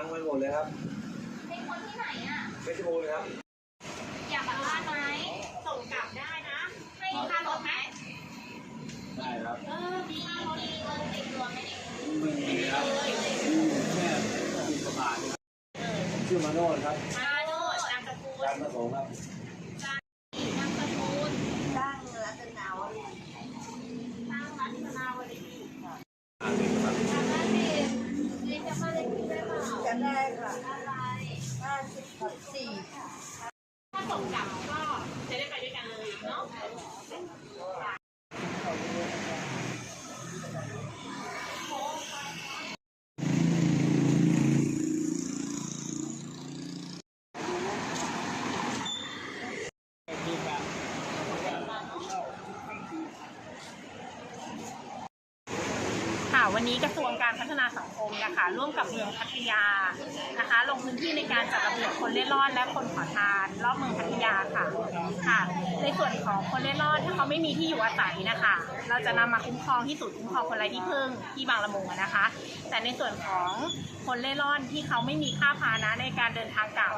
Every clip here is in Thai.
งไปหมดเลยครับ เป็นคนที่ไหนอะเพชรบูรณ์ครับ อยากกลับบ้านไหมส่งกลับได้นะ ให้ค่ารถไหมได้ครับ เออมีค่ารถมีเงินติดตัวไหมเนี่ยไม่มีครับแค่สิบบาทผมชื่อมาโนดครับมาโนดนามสกุลการประสงค์ครับ นามสกุล สร้างรัตนาวดี สร้างรัตนาวดี อ่านเป็นครับ จำได้สิเรียนจำได้เลขที่ ได้เปล่าจะได้ค่ะห้าสิบกับสี่ถ้าส่งกลับก็จะได้ไปด้วยกันเลยเนาะ วันนี้กระทรวงการพัฒนาสังคมนะคะร่วมกับเมืองพัทยานะคะ ลงพื้นที่ในการจัดระเบียบคนเล่ร่อนและคนขอทานรอบเมืองพัทยาค่ะค่ะ ในส่วนของคนเล่ร่อนถ้าเขาไม่มีที่อยู่อาศัยนะคะ เราจะนำมาคุ้มครองที่ศูนย์คุ้มครองคนไร้ที่พึ่งที่บางละมุงนะคะ แต่ในส่วนของคนเล่ร่อนที่เขาไม่มีค่าพานะในการเดินทางกลับ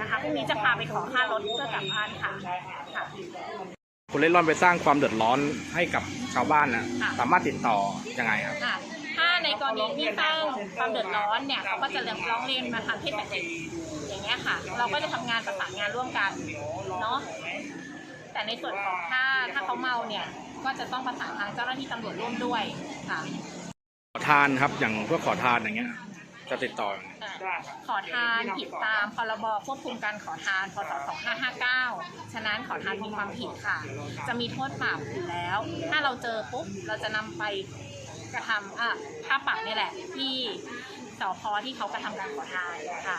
นะคะพรุ่งนี้จะพาไปขอค่ารถเพื่อกลับบ้านค่ะค่ะ คนเล่นร่อนไปสร้างความเดือดร้อนให้กับชาวบ้านนะค่ะ สามารถติดต่อยังไงครับ ค่ะ ถ้าในกรณีที่สร้างความเดือดร้อนเนี่ยเขาก็จะร้องเรียนมาทางเทศบาลอย่างเงี้ยค่ะ เราก็จะทำงานประสานงานร่วมกันเนาะ แต่ในส่วนของถ้าถ้าเขาเมาเนี่ย ก็จะต้องประสานทางเจ้าหน้าที่ตำรวจร่วมด้วยค่ะ ขอทานครับอย่างพวกขอทานอย่างเงี้ย จะติดต่อยังไง ขอทานผิดตามพรบควบคุมการขอทานพศ2559 ฉะนั้นขอทานมีความผิดค่ะ จะมีโทษปรับอยู่แล้ว ถ้าเราเจอปุ๊บเราจะนำไปกระทำอะค่าปรับนี่แหละ ที่สพที่เขากระทำการขอทานค่ะ